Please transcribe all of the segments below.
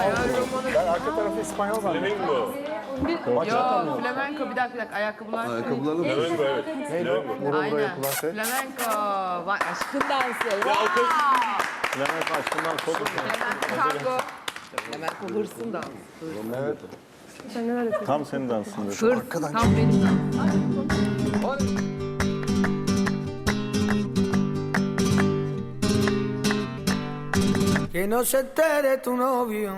Bayağı romanı. Ben arka tarafı İspanyol zannettim. Flamingo. Yo, flamenco bir dakika bir dakika ayakkabılar. Ayakkabılarla mı? Flamingo evet. Flamingo. Vura vura Aynen. yapılan şey. Flamenco. Vay aşkın dansı. Ya alkış. Levent aşkından soğuk. Flamenco tango. Flamenco hırsın dansı. Evet. Tam senin dansın. Hırs. Tam benim dansım. Que no se entere tu novio,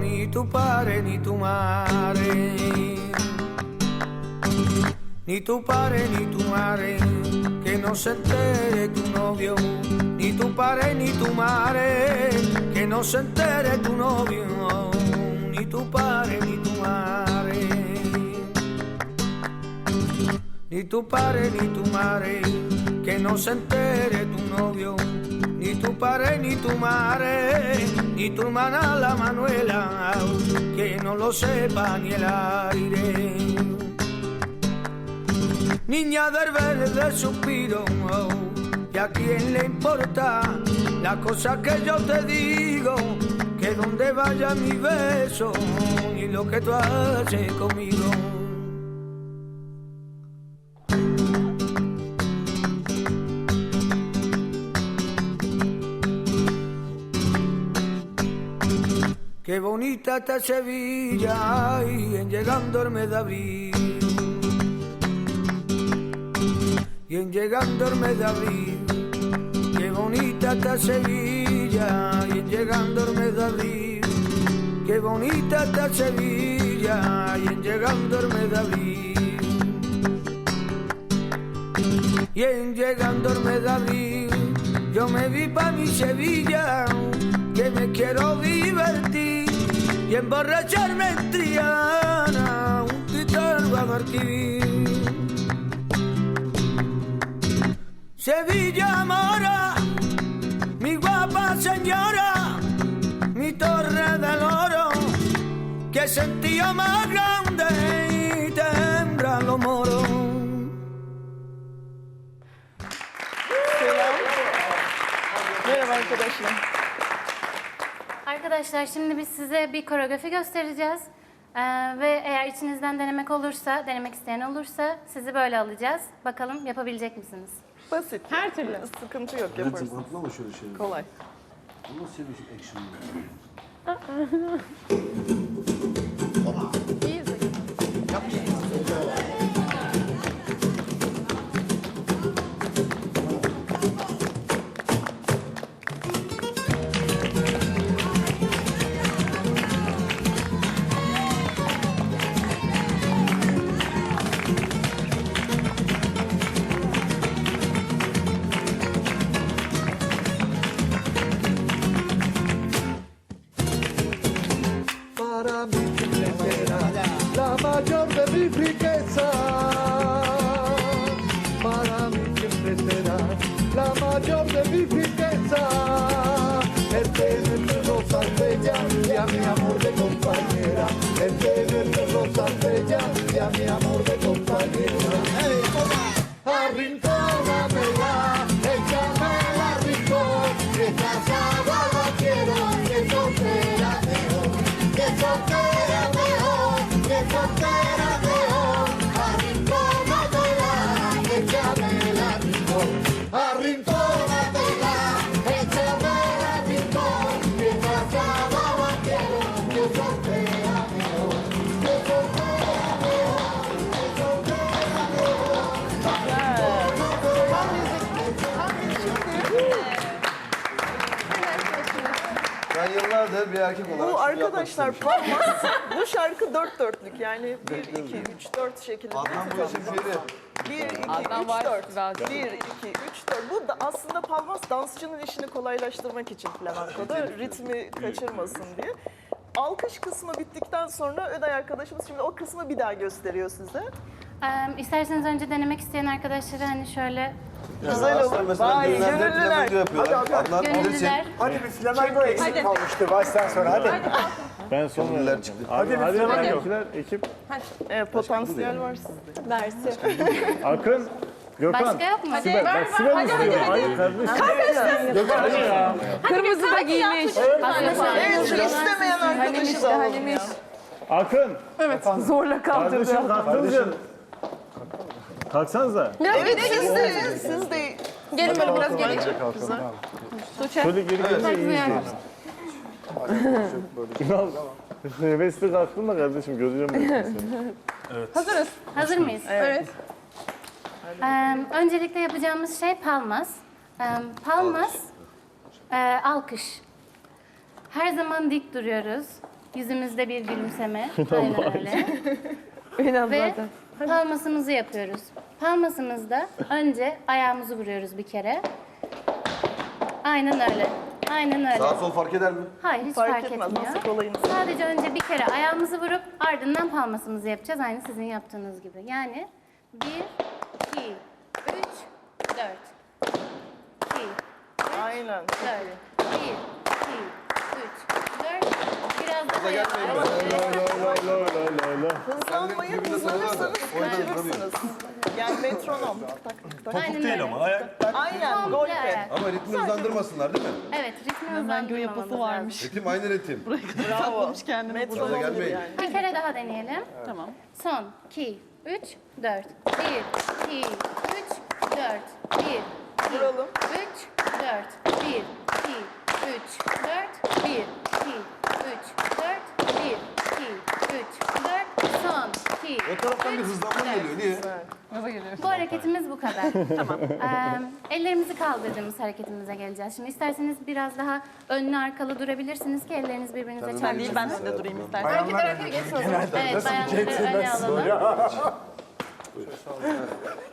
ni tu padre, ni tu madre. Ni tu padre, ni tu madre. Que no se entere tu novio, ni tu padre, ni tu madre. Que no se entere tu novio, ni tu padre, ni tu madre. Ni tu padre, ni tu madre. Que no se entere tu novio tu padre ni tu madre, ni tu hermana la Manuela, que no lo sepa ni el aire. Niña del verde suspiro, ¿y a quién le importa la cosa que yo te digo? Que donde vaya mi beso y lo que tú haces conmigo. Bonita está Sevilla y en llegando el. Y en llegando el mes de abril. Qué bonita está Sevilla y en llegando el mes bonita está Sevilla y en llegando el mes. Y en llegando el yo me vi pa' mi Sevilla, que me quiero divertir y emborracharme en Triana, un guitarro Guadalquivir. Sevilla mora, mi guapa señora, mi torre del oro, que sentía más grande y tembla los moros. Merhaba arkadaşlar. Arkadaşlar şimdi biz size bir koreografi göstereceğiz. Ee, ve eğer içinizden denemek olursa, denemek isteyen olursa sizi böyle alacağız. Bakalım yapabilecek misiniz? Basit. Her türlü. Sıkıntı yok yaparsın. Ritim atlama şöyle şey. Kolay. Ama seviyorsun action. Erkek olarak Bu şunu yapmak arkadaşlar istemişim. Parmas, bu şarkı dört dörtlük yani 1, 2, 3, 4 şekilde. Adnan bu işin piri. 1, 2, 3, Adnan var, 4. birazcık. 1, 2, 3, 4. Bu da aslında Palmas dansçının işini kolaylaştırmak için flamenkoda ritmi kaçırmasın diye. Alkış kısmı bittikten sonra Öday arkadaşımız şimdi o kısmı bir daha gösteriyor size. Ee, isterseniz önce denemek isteyen arkadaşlara hani şöyle Güzel olur. Vay, gönüllüler. Adnan bilirsin. gönüllüler. Hadi bir flamenco eksik kalmıştı baştan sonra hadi. Ben son Gönüllüler çıktı. Hadi, hadi, Hadi. hadi. ekip. E, potansiyel var sizde. Akın. Başka yok mu? Sibel, bak Sibel istiyor. Hayır kardeşim. Gökhan hadi ya. Kırmızı da giymiş. Evet şu istemeyen arkadaşı da ya. Akın. Zorla kaldırdı. Kardeşim kalktınız Kalksanıza. Evet siz de, siz de Gelin böyle biraz gelin. Şöyle geri gelin. iyi izleyin. Ünal, Hevesli kalktın da kardeşim göreceğim ben seni. Hazırız. Hazır mıyız? Evet. Ee, öncelikle yapacağımız şey palmas. Ee, palmas, e, alkış. Her zaman dik duruyoruz. Yüzümüzde bir gülümseme. Aynen öyle. Ve palmasımızı yapıyoruz. Palmasımızda önce ayağımızı vuruyoruz bir kere. Aynen öyle. Aynen öyle. Sağ sol fark eder mi? Hayır hiç fark fark, etmez etmiyor. nasıl kolayını. Sadece önce bir kere ayağımızı vurup ardından palmasımızı yapacağız. Aynı sizin yaptığınız gibi. Yani bir, iki, üç, dört. İki, Aynen. dört. Bir, iki, üç. Biraz daha la la. Hızlanmayın, hızlanırsanız kaçırırsınız. Yani metronom. Tak, tak, tak. Aynen öyle. Aynen, gol Komple be. ayak. Ama ritmi hızlandırmasınlar değil mi? Evet, ritmi hızlandırmamamız lazım. Ritim aynı ritim. Bravo. Metronom gibi gelmeyin. yani. Bir kere daha deneyelim. Tamam. Son, iki, üç, dört. Bir, iki, üç, dört. Bir, iki, Vuralım. üç, dört. Bir, iki, üç, dört. Bir, iki, 4, son, 2, O taraftan bir hızlanma geliyor. Niye? Gaza geliyor. Bu hareketimiz bu kadar. tamam. Ee, ellerimizi kaldırdığımız hareketimize geleceğiz. Şimdi isterseniz biraz daha önlü arkalı durabilirsiniz ki elleriniz birbirinize Sen çarpmasın. ben de durayım istersen. Erkekler erkeğe geçsin. Evet, bayanları öne alalım.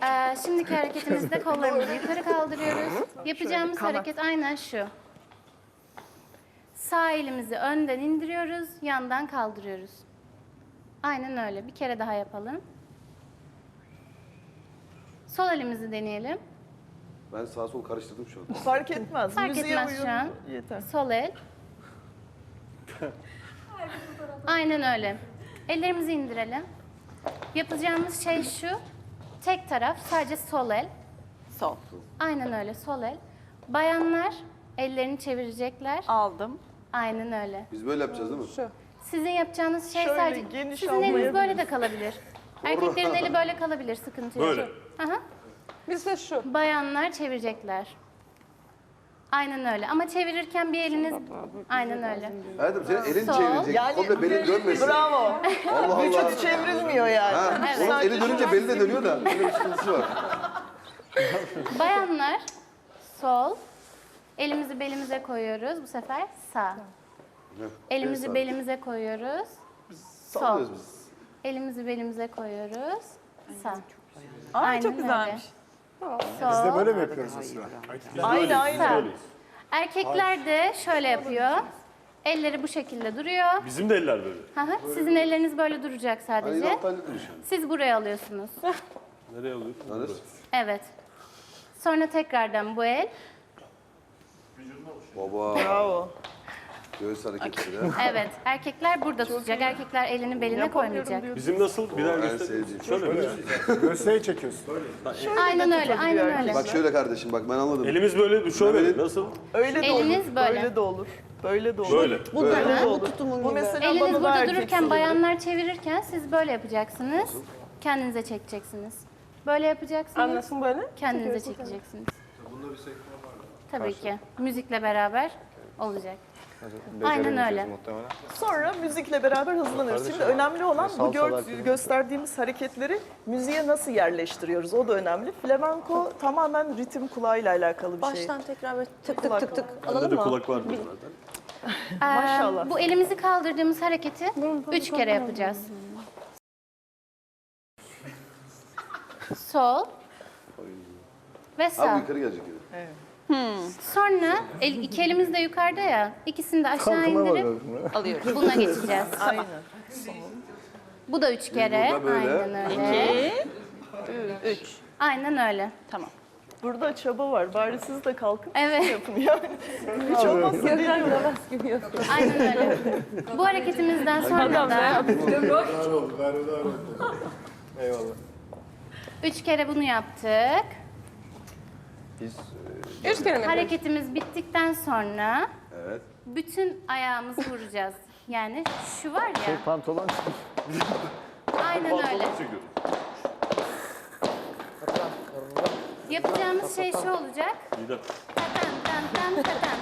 Ee, şimdiki hareketimizde kollarımızı yukarı kaldırıyoruz. Yapacağımız hareket aynen şu. Sağ elimizi önden indiriyoruz, yandan kaldırıyoruz. Aynen öyle. Bir kere daha yapalım. Sol elimizi deneyelim. Ben sağ sol karıştırdım şu an. Fark etmez. Fark Müziğe etmez şu an. Yeter. Sol el. Aynen öyle. Ellerimizi indirelim. Yapacağımız şey şu. Tek taraf sadece sol el. Sol. Aynen öyle sol el. Bayanlar ellerini çevirecekler. Aldım. Aynen öyle. Biz böyle yapacağız değil mi? Sizin yapacağınız şey Şöyle sadece geniş sizin eliniz böyle de kalabilir. Erkeklerin eli böyle kalabilir, sıkıntı yok. Böyle. Aha. Biz de şu. Bayanlar çevirecekler. Aynen öyle. Ama çevirirken bir eliniz aynen öyle. Hayatım senin elin Sol. çevirecek. Yani- Komple belin dönmesin. Bravo. Allah Allah. Vücut çevrilmiyor yani. Ha, onun Sadece eli dönünce beli de dönüyor da. Böyle bir sıkıntısı var. Bayanlar sol. Elimizi belimize koyuyoruz. Bu sefer sağ. Elimizi belimize koyuyoruz. Sol. Sallıyoruz biz. Elimizi belimize koyuyoruz. Sağ. Ay Aynen çok öyle. güzelmiş. Biz de Sol. böyle mi yapıyoruz? Aynı aynı. Sağ. Erkekler de şöyle yapıyor. Elleri bu şekilde duruyor. Bizim de eller böyle. Hı hı. Sizin elleriniz böyle duracak sadece. Siz buraya alıyorsunuz. Nereye alıyor? Tanır. Evet. Sonra tekrardan bu el. Baba. Bravo. Göğüs hareketleri. Evet. Erkekler burada tutacak. Erkekler elini beline koymayacak. Bizim nasıl? Birer En göster. sevdiğim. Şöyle mi? Göğsleyi çekiyorsun. Aynen öyle. Aynen öyle. Bak şöyle kardeşim bak ben anladım. Elimiz böyle, şöyle. Nasıl? Öyle de olur. Eliniz böyle. Böyle de olur. Böyle de olur. Böyle. Böyle de olur. Bu mesela Eliniz bana da burada dururken olur. bayanlar çevirirken siz böyle yapacaksınız. Kendinize çekeceksiniz. Böyle yapacaksınız. Anlasın böyle. Kendinize çekeceksiniz. Tabii ki. Müzikle beraber olacak. Aynen öyle. Sonra müzikle beraber hızlanıyoruz. Şimdi önemli olan bu gör- gösterdiğimiz hareketleri müziğe nasıl yerleştiriyoruz? O da önemli. Flamenco tamamen ritim kulağıyla alakalı bir şey. Baştan tekrar böyle tık tık tık tık Bende alalım de mı? kulak var zaten. Ee, Maşallah. Bu elimizi kaldırdığımız hareketi üç kere yapacağız. Sol ve Abi sağ. yukarı gelecek yine. Sonra el, iki elimiz de yukarıda ya. İkisini de aşağı Kalkına indirip bakalım. Alıyoruz. buna geçeceğiz. Aynen. Bu da üç kere. burada böyle. Aynen öyle. Üç. Aynen öyle. Tamam. Burada çaba var. Bari siz de kalkın Evet. yapın yani. Hiç olmazsa değil mi? Aynen öyle. Bu hareketimizden sonra da Eyvallah. Üç kere bunu yaptık. Biz, Üç kere mi yapıyoruz? Hareketimiz bittikten sonra evet. bütün ayağımızı vuracağız. Yani şu var ya, Şey, pantolon çıkmış. aynen öyle. Pantolon. Yapacağımız şey şu olacak. Midem. Tatan, tan, tan, tatan.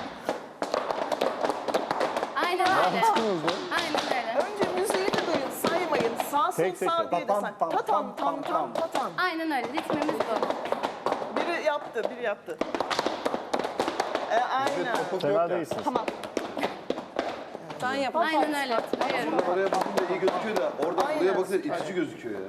Aynen öyle. Aynen öyle. Önce müziğini duyun, saymayın. Sağ sol Tek tek sağ yap. diye de Pam, say. pam, Tatan, pam, tam, pam, tam, pam. tatan. Aynen öyle. Ritmimiz bu. Biri yaptı, biri yaptı. E, aynen. Fena değilsin. Tamam. Ben yapamam. Aynen öyle. Burada oraya bakınca iyi gözüküyor da orada Aynen. buraya bakınca itici gözüküyor ya.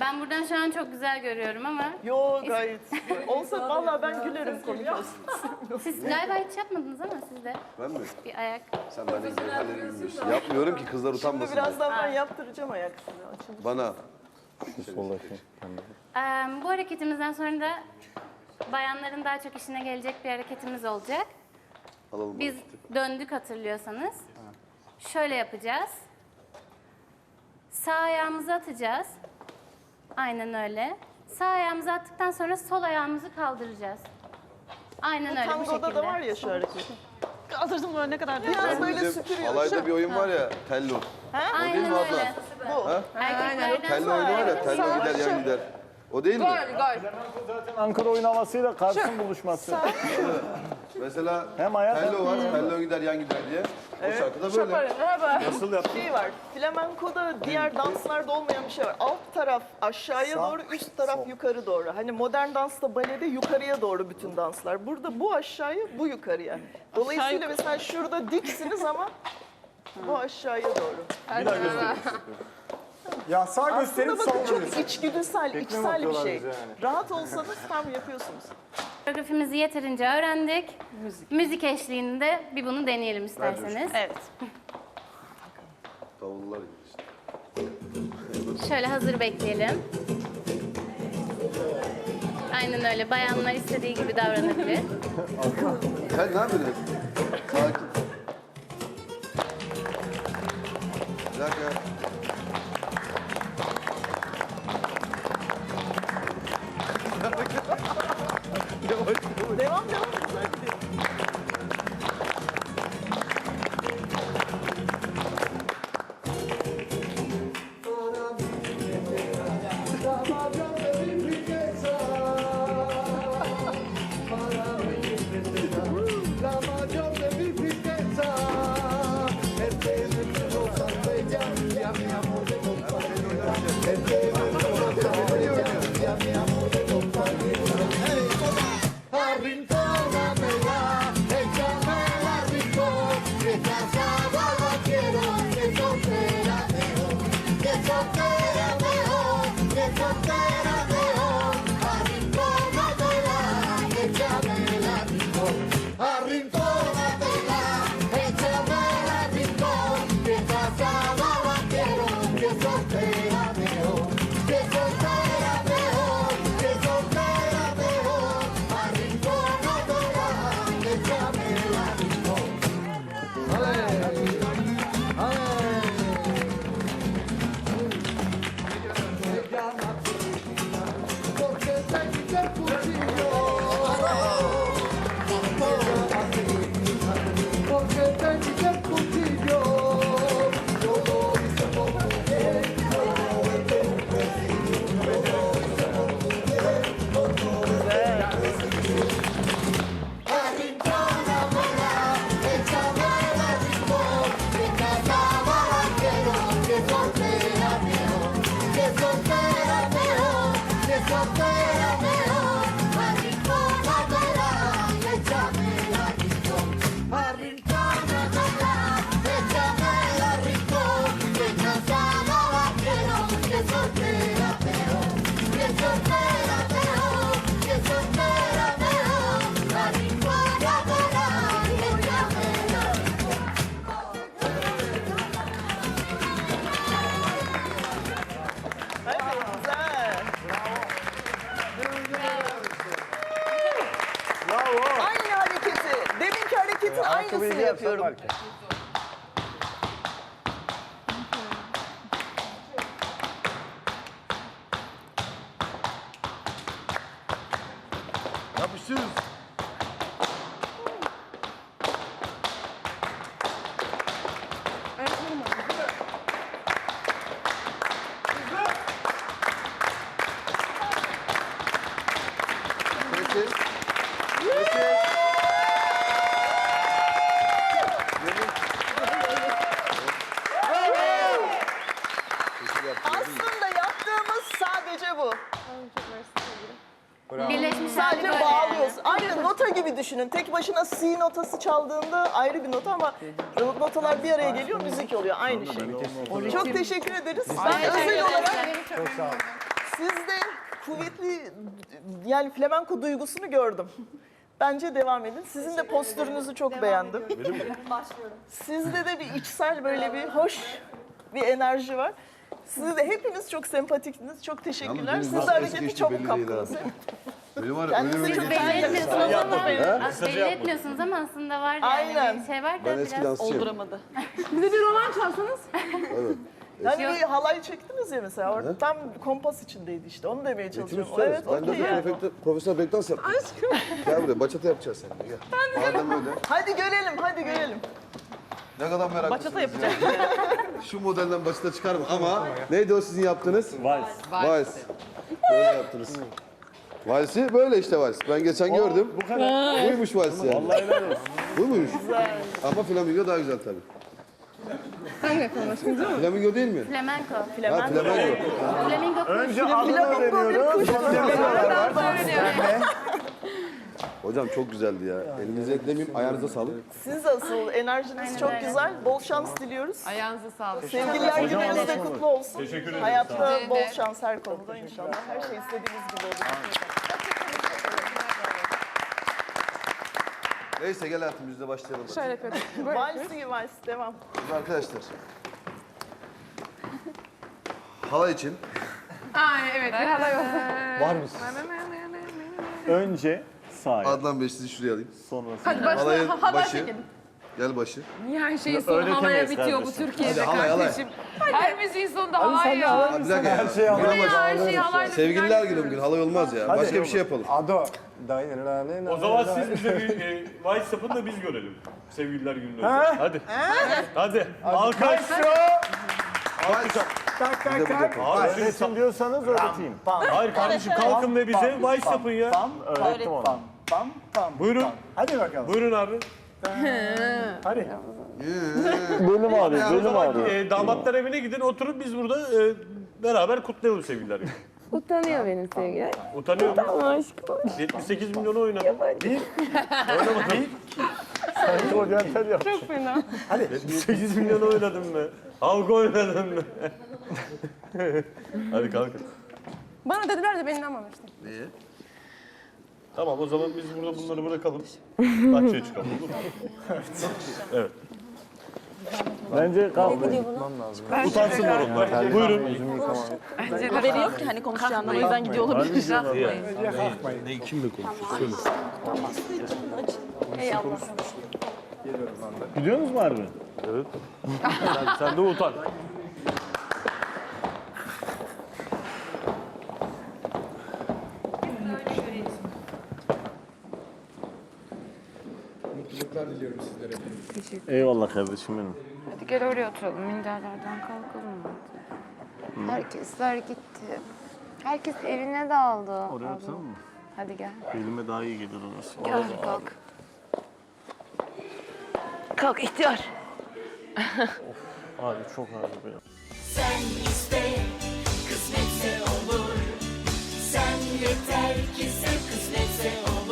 Ben buradan şu an çok güzel görüyorum ama Yo gayet. Olsa vallahi ben gülerim komik olsun. siz galiba hiç yapmadınız ama siz de Ben mi? bir ayak. Sen benden halleri bilmiyorsun. Yapmıyorum ki kızlar Şimdi utanmasın. diye. birazdan ben yaptıracağım. Açın. Bana. Soldaki. Ee, bu hareketimizden sonra da bayanların daha çok işine gelecek bir hareketimiz olacak. Alalım. Biz döndük hatırlıyorsanız. Şöyle yapacağız. Sağ ayağımızı atacağız. Aynen öyle. Sağ ayağımızı attıktan sonra sol ayağımızı kaldıracağız. Aynen öyle bu şekilde. Tango'da da var ya şu hareket. Kaldırdım böyle ne kadar Biraz böyle süpürüyor. alayda bir oyun var ya. Tello. Aynen mi abla? öyle. Bu. Erkeklerden Tello oyunu var ya. Tello gider yan gider. O değil mi? Gol gol. Zaten Ankara oyun havasıyla Kars'ın buluşması. Mesela Hem ayak Tello var. Tello gider yan gider diye. O şarkıda böyle. nasıl yaptın? şey var. Flamenco'da diğer danslarda olmayan bir şey var. Alt taraf aşağıya Sağ, doğru, üst taraf yukarı doğru. Hani modern dansta balede yukarıya doğru bütün danslar. Burada bu aşağıya, bu yukarıya. Dolayısıyla mesela şurada diksiniz ama bu aşağıya doğru. Bir daha. Ya sağ Aslında gösterip bakın sol çok vuruyorsun. içgüdüsel, içsel bir şey. bize yani. Rahat olsanız tam yapıyorsunuz. Koreografimizi yeterince öğrendik. Müzik. eşliğinde bir bunu deneyelim isterseniz. Evet. Davullar gibi işte. Şöyle hazır bekleyelim. Aynen öyle. Bayanlar istediği gibi davranabilir. Sen ne yapıyorsun? Sakin. Bir dakika. ediyorum. Satarken. Düşünün. Tek başına C notası çaldığında ayrı bir nota ama notalar bir araya geliyor, müzik oluyor. Aynı şey. Çok teşekkür ederiz. Ben özel olarak sizde kuvvetli yani flamenko duygusunu gördüm. Bence devam edin. Sizin de postürünüzü çok beğendim. Sizde de bir içsel böyle bir hoş bir enerji var. Siz de hepiniz çok sempatiktiniz. Çok teşekkürler. Siz de hareketi çok kaptınız. Benim var ya öyle çok Belli etmiyorsunuz ama, belli aslında var yani Aynen. bir şey var da Ben eski biraz dansçıyım. Olduramadı. Bize bir roman çalsanız. Yani bir halay çektiniz ya mesela. Orada tam kompas içindeydi işte. Onu demeye Eğitim çalışıyorum. üstü Evet, Ben de okey yani. profesör, profesör breakdance yaptım. Aşkım. Gel buraya bachata yapacağız seninle gel. Madem öyle. Hadi görelim, hadi görelim. Ne kadar meraklısınız Bachata yapacak. ya. Şu modelden bachata çıkar mı? Ama neydi o sizin yaptığınız? Vals. Vals. Böyle yaptınız. Valsi böyle işte vals. Ben geçen gördüm. Bu kadar. Buymuş vals yani. Vallahi helal olsun. Buymuş. Ama flamingo daha güzel tabii. Hangi aşkım? Flamingo değil mi? flamenko. Ha Flamingo. flamingo. Flamingo Önce adını öğreniyoruz. Sonra var. Hocam çok güzeldi ya. Elinize demeyeyim ayağınıza sağlık. Siz asıl enerjiniz Aynen çok güzel. Bol şans diliyoruz. Ayağınıza sağlık. Sevgililer gününüz de kutlu olsun. Teşekkür ederim. Hayatta bol şans her konuda inşallah. Her şey istediğiniz gibi olur. Neyse gel hayatım biz de başlayalım. Şöyle yapıyorduk. Valsi vals devam. Şimdi arkadaşlar. Hala için Ay evet. Bir halay oldu. Var mısın? Önce sağ Adnan Bey sizi şuraya alayım. sonrası. Hadi başla. Halayın ha- Halay başı. çekelim. Gel başı. Niye her şeyin sonu Öğretemeyiz halaya bitiyor bu kardeşim. Türkiye'de Hadi halay, halay. kardeşim? Her müziğin sonunda halay ya. Abi bir dakika ya. Her şey anladım. Ya her şey halayla Sevgililer günü bugün halay olmaz ya. Hadi. Başka bir şey yapalım. Ado. O zaman siz bize bir e, Vice yapın da biz görelim. Sevgililer gününü. Ha? Hadi. Hadi. Alkış. Tak tak tak. Abi şimdi Öğretin diyorsanız öğreteyim. Hayır kardeşim kalkın ve bize Vice yapın ya. Öğrettim ona. Pam pam. Buyurun. Hadi bakalım. Buyurun abi. Hadi. O benim zaman ağrıyor. e, damatlar evine gidin oturun biz burada e, beraber kutlayalım sevgililer günü. Utanıyor benim sevgilim. Utanıyor musun? Aşkım. 78 milyonu oynadım. Sanki oryantal yap. Çok fena. 78 milyon oynadım ben. Halka oynadım ben. Hadi kalkın. Bana dediler de beni inanmamıştım. Niye? Tamam o zaman biz burada bunları bırakalım. Bahçeye çıkalım. olur mu? evet. Bence kalk. Utansınlar onlar. Buyurun. Haberi yok ki hani konuşacağından o yüzden gidiyor olabilir. Gidiyor musun harbi? Evet. sen, sen de utan. Eyvallah kardeşim benim. Hadi gel oraya oturalım. Minderlerden kalkalım artık. Herkesler gitti. Herkes evine daldı. Oraya yapsana mı? Hadi gel. Elime daha iyi gelir orası. Gel hadi kalk. Kalk ihtiyar. Abi çok ağrı benim. Sen iste, kısmetse olur. Sen yeter ki sev, kısmetse olur.